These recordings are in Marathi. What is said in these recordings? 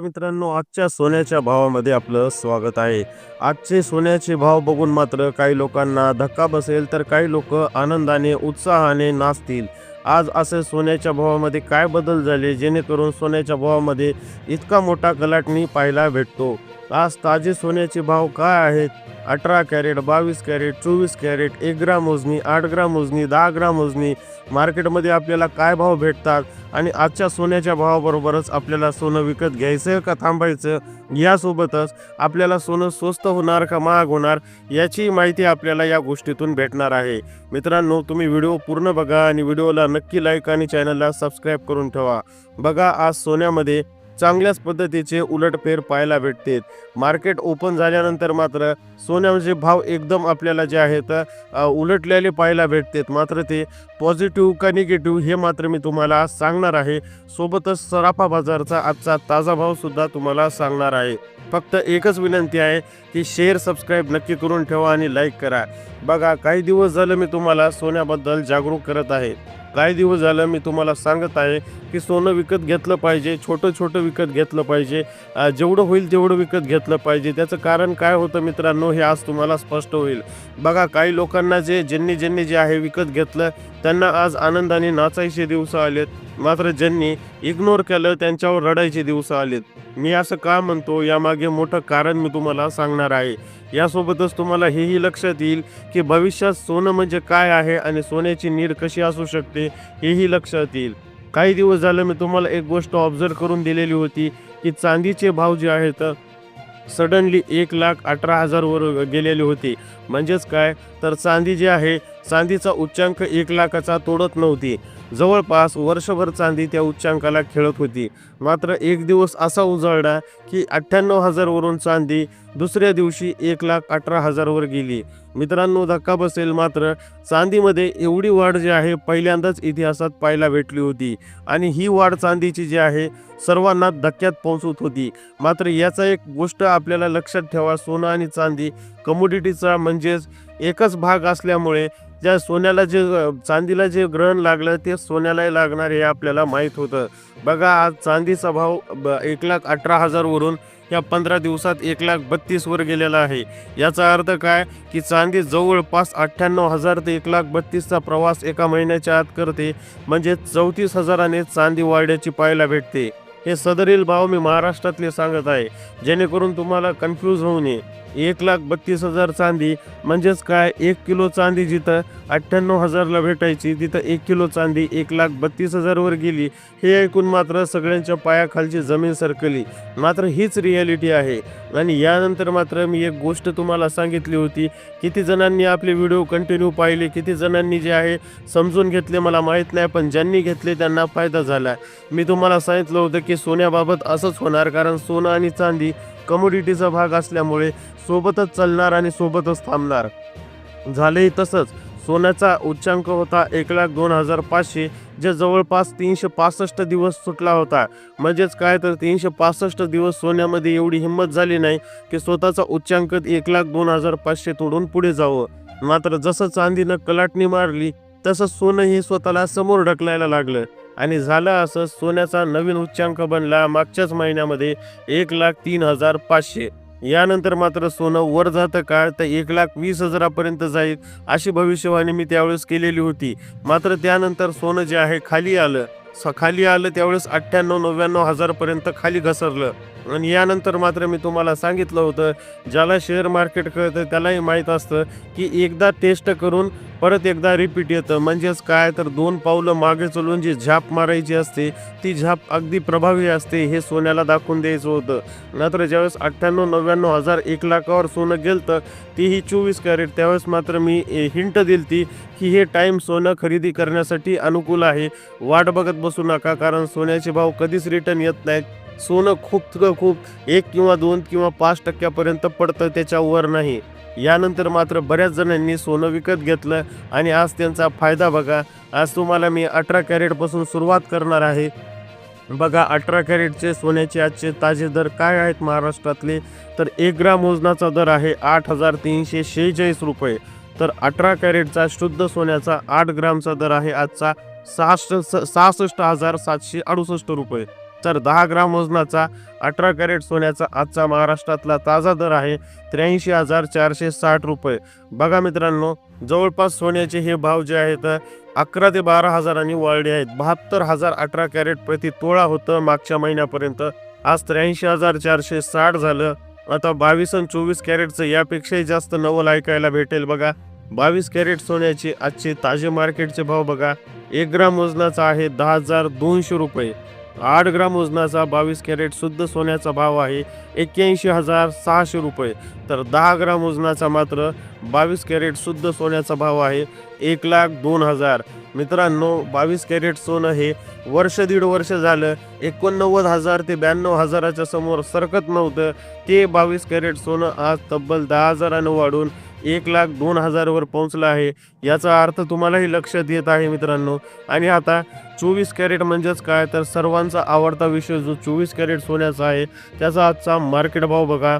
मित्रांनो आजच्या सोन्याच्या भावामध्ये आपलं स्वागत आहे. आजचे सोन्याचे भाव बघून मात्र काही लोकांना धक्का बसेल तर काही लोक आनंदाने उत्साहाने नाचतील. आज असे सोन्याच्या भावामध्ये काय बदल झाले? जेणेकरून सोन्याच्या भावामध्ये इतका मोठा गलाटणी पाहायला भेटतो. आज ताजे सोन्याचे भाव काय आहेत? अठरा कॅरेट बावीस कॅरेट चोवीस कॅरेट एक ग्राम मोजणी आठ ग्राम मोजणी दहा ग्राम मोजणी मार्केटमध्ये आपल्याला काय भाव भेटतात? आणि आजच्या सोन्याच्या भावाबरोबरच आपल्याला सोनं विकत घ्यायचं का थांबायचं? यासोबतच आपल्याला सोनं स्वस्त होणार का महाग होणार? याची माहिती आपल्याला या गोष्टीतून भेटणार आहे. मित्रांनो तुम्ही व्हिडिओ पूर्ण बघा आणि व्हिडिओला नक्की लाईक आणि चॅनलला सबस्क्राईब करून ठेवा. बघा आज सोन्यामध्ये चांगल्याच पद्धतीचे उलटफेर पाहायला भेटते मार्केट ओपन झाल्यानंतर मात्र सोन्याचे भाव एकदम आपल्याला जे आहेत उलटलेले पाहायला भेटतात मात्र ते पॉझिटिव्ह का निगेटिव्ह हे मात्र मी तुम्हाला सांगणार आहे. सोबतच सराफा बाजारचा आजचा ताजा भावसुद्धा तुम्हाला सांगणार आहे. फक्त एकच विनंती आहे की शेअर सबस्क्राईब नक्की करून ठेवा आणि लाईक करा. बघा काही दिवस झालं मी तुम्हाला सोन्याबद्दल जागरूक करत आहे. काही दिवस झालं मी तुम्हाला सांगत आहे की सोनं विकत घेतलं पाहिजे छोटं छोटं विकत घेतलं पाहिजे जेवढं होईल तेवढं विकत घेतलं पाहिजे. त्याचं कारण काय होतं मित्रांनो हे आज तुम्हाला स्पष्ट होईल. बघा काही लोकांना जे ज्यांनी ज्यांनी जे आहे विकत घेतलं त्यांना आज आनंदाने नाचायचे दिवस आलेत. मात्र ज्यांनी इग्नोर केलं त्यांच्यावर रडायचे दिवस आलेत. मी असं का म्हणतो? यामागे मोठं कारण मी तुम्हाला सांगणार आहे. यासोबतच तुम्हाला हेही लक्षात येईल की भविष्यात सोनं म्हणजे काय आहे आणि सोन्याची नीड कशी असू शकते हेही लक्षात येईल. काही दिवस झालं मी तुम्हाला एक गोष्ट ऑब्झर्व करून दिलेली होती की चांदीचे भाव जे आहेत सडनली एक लाख अठरा हजारवर गेलेले होते. म्हणजेच काय? तर चांदी जी आहे चांदीचा उच्चांक एक लाखाचा तोडत नव्हती. जवळपास वर्षभर चांदी त्या उच्चांकाला खेळत होती. मात्र एक दिवस असा उजळला की अठ्ठ्याण्णव हजारवरून चांदी दुसऱ्या दिवशी एक लाख अठरा हजारवर गेली. मित्रांनो धक्का बसेल मात्र चांदीमध्ये एवढी वाढ जी आहे पहिल्यांदाच इतिहासात पाहायला भेटली होती आणि ही वाढ चांदीची जी आहे सर्वांना धक्क्यात पोहोचत होती. मात्र याचा एक गोष्ट आपल्याला लक्षात ठेवा सोनं आणि चांदी कमोडिटीचा म्हणजेच एकच भाग असल्यामुळे ज्या सोन्याला जे चांदीला जे ग्रहण लागलं ते सोन्यालाही लागणार हे आपल्याला माहीत होतं. बघा आज चांदीचा भाव ब- एक लाख अठरा हजारवरून या पंधरा दिवसात एक लाख बत्तीसवर गेलेला आहे. याचा अर्थ काय? की चांदी जवळपास अठ्ठ्याण्णव हजार ते एक लाख बत्तीसचा प्रवास एका महिन्याच्या आत करते. म्हणजे चौतीस हजाराने चांदी वाढण्याची पाहायला भेटते. हे सदरील भाव मी महाराष्ट्रातले सांगत आहे. जेणेकरून तुम्हाला कन्फ्यूज होऊ नये. एक लाख बत्तीस हजार चांदी म्हणजेच काय? एक किलो चांदी जिथं अठ्ठ्याण्णव हजारला भेटायची तिथं एक किलो चांदी एक लाख बत्तीस हजारवर गेली. हे ऐकून मात्र सगळ्यांच्या पायाखालची जमीन सरकली. मात्र हीच रियालिटी आहे. आणि यानंतर मात्र मी एक गोष्ट तुम्हाला सांगितली होती किती जणांनी आपले व्हिडिओ कंटिन्यू पाहिले किती जणांनी जे आहे समजून घेतले मला माहीत नाही पण ज्यांनी घेतले त्यांना फायदा झाला. मी तुम्हाला सांगितलं होतं की सोन्याबाबत असंच होणार कारण सोनं आणि चांदी कमोडिटीचा भाग असल्यामुळे सोबतच चालणार आणि सोबतच थांबणार. झालंही तसंच. सोन्याचा उच्चांक होता एक लाख दोन हजार पाचशे जे जवळपास तीनशे पासष्ट दिवस सुटला होता. म्हणजेच काय तर तीनशे पासष्ट दिवस सोन्यामध्ये एवढी हिंमत झाली नाही की स्वतःचा उच्चांक एक लाख दोन हजार पाचशे तोडून पुढे जावं. मात्र जसं चांदीनं कलाटणी मारली तसं सोनं हे स्वतःला समोर ढकलायला लागलं. आणि झालं असं सोन्याचा नवीन उच्चांक बनला मागच्याच महिन्यामध्ये एक लाख तीन हजार पाचशे. यानंतर मात्र सोनं वर जातं का तर एक लाख वीस हजारापर्यंत जाईल अशी भविष्यवाणी मी त्यावेळेस केलेली होती. मात्र त्यानंतर सोनं जे आहे खाली आलं. स- खाली आलं त्यावेळेस अठ्ठ्याण्णव नव्याण्णव हजारपर्यंत खाली घसरलं. आणि यानंतर मात्र मी तुम्हाला सांगितलं होतं ज्याला शेअर मार्केट कळतं त्यालाही माहीत असतं की एकदा टेस्ट करून परत एकदा रिपीट येतं. म्हणजेच काय? तर दोन पावलं मागे चलून जी झाप मारायची असते ती झाप अगदी प्रभावी असते हे सोन्याला दाखवून द्यायचं होतं. मात्र ज्यावेळेस अठ्ठ्याण्णव नव्याण्णव हजार एक लाखावर सोनं गेलतं तीही चोवीस कॅरेट त्यावेळेस मात्र मी हिंट दिलती की हे टाईम सोनं खरेदी करण्यासाठी अनुकूल आहे. वाट बघत बसू नका कारण सोन्याचे भाव कधीच रिटर्न येत नाहीत. सोनं खूप खूप एक किंवा दोन किंवा पाच टक्क्यापर्यंत पडतं त्याच्यावर नाही. यानंतर मात्र बऱ्याच जणांनी सोनं विकत घेतलं आणि आज त्यांचा फायदा बघा. आज तुम्हाला मी अठरा कॅरेटपासून सुरुवात करणार आहे. बघा अठरा कॅरेटचे सोन्याचे आजचे ताजे दर काय आहेत महाराष्ट्रातले? तर एक ग्राम वजनाचा दर आहे आठ हजार तीनशे शेहेचाळीस रुपये. तर अठरा कॅरेटचा शुद्ध सोन्याचा आठ ग्रामचा दर आहे आजचा सहासष्ट सहासष्ट हजार सातशे अडुसष्ट रुपये. तर दहा ग्राम वजनाचा अठरा कॅरेट सोन्याचा आजचा महाराष्ट्रातला ताजा दर आहे त्र्याऐंशी हजार चारशे साठ रुपये. बघा मित्रांनो जवळपास सोन्याचे हे भाव जे आहेत अकरा ते बारा हजारांनी वाढले आहेत. बहात्तर हजार अठरा कॅरेट प्रति तोळा होतं मागच्या महिन्यापर्यंत. आज त्र्याऐंशी हजार चारशे साठ झालं. आता बावीस आणि चोवीस कॅरेटचं यापेक्षाही जास्त नवल ऐकायला भेटेल बघा. बावीस कॅरेट सोन्याचे आजचे ताजे मार्केटचे भाव बघा. एक ग्राम वजनाचा आहे दहा हजार दोनशे रुपये. आठ ग्राम वजनाचा बावीस कॅरेट शुद्ध सोन्याचा भाव आहे एक्क्याऐंशी हजार सहाशे रुपये. तर दहा ग्राम वजनाचा मात्र बावीस कॅरेट शुद्ध सोन्याचा भाव आहे एक लाख दोन हजार. मित्रांनो बावीस कॅरेट सोनं हे वर्ष दीड वर्ष झालं. एकोणनव्वद हजार ते ब्याण्णव हजाराच्या समोर सरकत नव्हतं. ते बावीस कॅरेट सोनं आज तब्बल दहा हजारानं वाढून एक लाख दोन हजारवर पोहोचला आहे. याचा अर्थ तुम्हालाही लक्षात येत आहे मित्रांनो. आणि आता चोवीस कॅरेट म्हणजेच काय? तर सर्वांचा आवडता विषय जो चोवीस कॅरेट सोन्याचा आहे त्याचा आजचा मार्केट भाव बघा.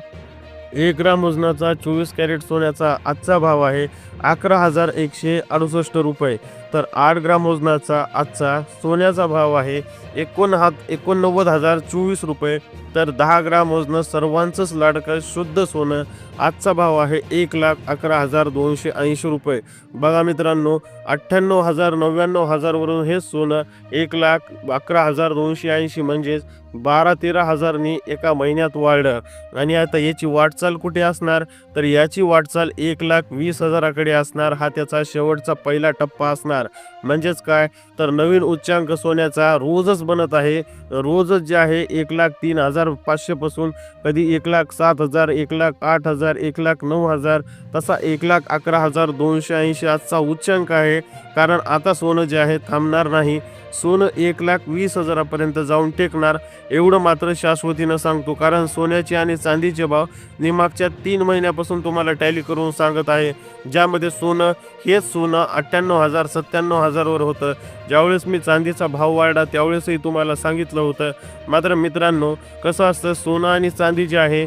एक ग्राम वजनाचा चोवीस कॅरेट सोन्याचा आजचा भाव आहे अकरा हजार एकशे अडुसष्ट रुपये. तर आठ ग्राम वजनाचा आजचा सोन्याचा भाव आहे एकोण हात एकोणनव्वद हजार चोवीस रुपये. तर दहा ग्राम वजनं सर्वांचंच लाडकं शुद्ध सोनं. आजचा भाव आहे एक लाख अकरा हजार दोनशे ऐंशी रुपये. बघा मित्रांनो अठ्ठ्याण्णव हजार नव्याण्णव हजारवरून हे सोनं एक लाख अकरा हजार दोनशे ऐंशी म्हणजेच बारा तेरा हजारनी एका महिन्यात वाढलं. आणि आता याची वाटचाल कुठे असणार? तर याची वाटचाल एक लाख वीस हजाराकडे असणार. हा त्याचा शेवटचा पहिला टप्पा असणार. म्हणजेच काय? तर नवीन उच्चांक सोन्याचा रोजच बनत आहे. रोजच जे आहे एक लाख तीन हजार पाचशेपासून कधी एक लाख सात हजार एक लाख आठ हजार एक लाख नऊ हजार तसा एक लाख अकरा हजार दोनशे ऐंशी आजचा उच्चांक आहे. कारण आता सोनं जे आहे थांबणार नाही. सोनं एक लाख वीस हजारापर्यंत जाऊन टेकणार एवढं मात्र शाश्वतीनं सांगतो. कारण सोन्याचे आणि चांदीचे भाव मी मागच्या तीन महिन्यापासून तुम्हाला टॅली करून सांगत आहे. ज्यामध्ये सोनं हेच सोनं अठ्ठ्याण्णव हजार सत्त्याण्णव हजारवर होतं. ज्यावेळेस मी चांदीचा भाव वाढला त्यावेळेसही तुम्हाला सांगितलं होतं. मात्र मित्रांनो कसं असतं सोनं आणि चांदी जे आहे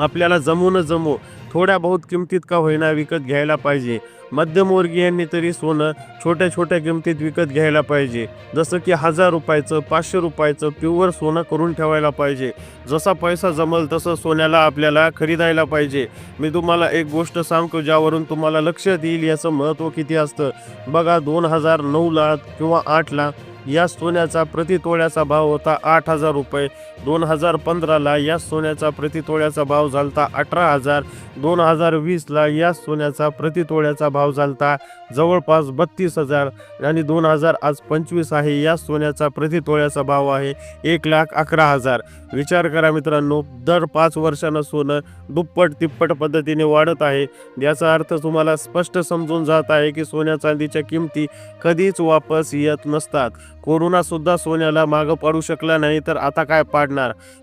आपल्याला जमून जमू. थोड्या बहुत किमतीत का होईना विकत घ्यायला पाहिजे. मध्यमवर्गीयांनी तरी सोनं छोट्या छोट्या किमतीत विकत घ्यायला पाहिजे. जसं की हजार रुपयाचं पाचशे रुपयाचं प्युअर सोनं करून ठेवायला पाहिजे. जसा पैसा जमल तसं सोन्याला आपल्याला खरीदायला पाहिजे. मी तुम्हाला एक गोष्ट सांगतो ज्यावरून तुम्हाला लक्षात येईल याचं महत्त्व किती असतं? बघा दोन हजार नऊला किंवा आठला या सोन्याचा प्रतितोळ्याचा भाव होता आठ हजार रुपये. दोन हजार पंधराला या सोन्याचा प्रतितोळ्याचा भाव झालता अठरा हजार. दोन हजार वीसला या सोन्याचा प्रति तोळ्याचा भाव झालता जवळपास बत्तीस हजार. आणि दोन हजार आज पंचवीस आहे या सोन्याचा प्रतितोळ्याचा भाव आहे एक लाख अकरा हजार. विचार करा मित्रांनो दर पाच वर्षानं सोनं दुप्पट तिप्पट पद्धतीने वाढत आहे. याचा अर्थ तुम्हाला स्पष्ट समजून जात आहे की सोन्या चांदीच्या किमती कधीच वापस येत नसतात. कोरोनासुद्धा सोन्याला मागं पाडू शकला नाही तर आता काय पाडणार?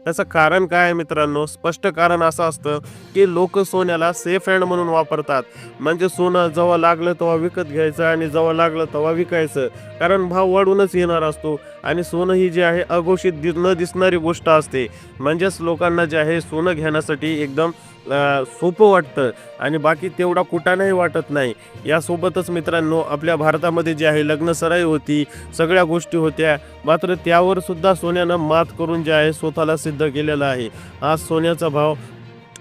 त्याचं कारण काय आहे मित्रांनो? स्पष्ट कारण असं असतं की लोक सोन्याला सेफ हँड म्हणून वापरतात. म्हणजे सोनं जेव्हा लागलं तेव्हा विकत घ्यायचं आणि जेव्हा लागलं तेव्हा विकायचं. कारण भाव वाढूनच येणार असतो आणि सोनं ही जी आहे अघोषित दि न दिसणारी गोष्ट असते. म्हणजेच लोकांना जे आहे सोनं घेण्यासाठी एकदम सोपं वाटतं. आणि बाकी तेवढा कुठानंही वाटत नाही. यासोबतच मित्रांनो आपल्या भारतामध्ये जे आहे लग्नसराई होती सगळ्या गोष्टी होत्या. मात्र त्यावर सुद्धा सोन्यानं मात करून जे आहे स्वतःला सिद्ध केलेलं आहे. आज सोन्याचा भाव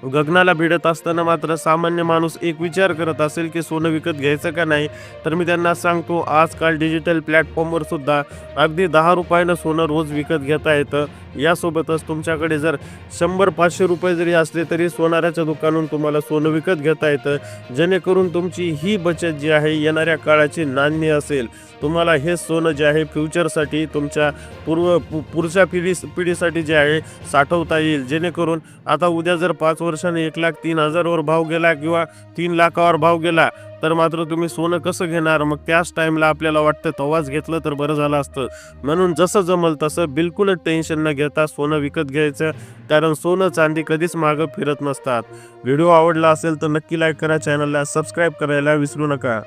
गगनाला भिडत असताना मात्र सामान्य माणूस एक विचार करत असेल की सोनं विकत घ्यायचं का नाही? तर मी त्यांना सांगतो आजकाल डिजिटल प्लॅटफॉर्मवर सुद्धा अगदी दहा रुपयानं सोनं रोज विकत घेता येतं. यासोबतच तुमच्याकडे जर शंभर पाचशे रुपये जरी असले तरी सोनाऱ्याच्या दुकानून तुम्हाला सोनं विकत घेता येतं. जेणेकरून तुमची ही बचत जी आहे येणाऱ्या काळाची नाणी असेल. तुम्हाला हे सोनं जे आहे फ्युचरसाठी तुमच्या पूर्व पु- पुढच्या पिढी पिढीसाठी जे आहे साठवता येईल. जेणेकरून आता उद्या जर पाच वर्षाने एक लाख तीन हजारवर भाव गेला किंवा तीन लाखावर भाव गेला तर मात्र तुम्ही सोनं कसं घेणार? मग त्याच टाईमला आपल्याला वाटतं तेव्हाच घेतलं तर बरं झालं असतं. म्हणून जसं जमल तसं बिलकुलच टेन्शन न घेता सोनं विकत घ्यायचं कारण सोनं चांदी कधीच मागं फिरत नसतात. व्हिडिओ आवडला असेल तर नक्की लाईक करा चॅनलला सबस्क्राईब करायला विसरू नका.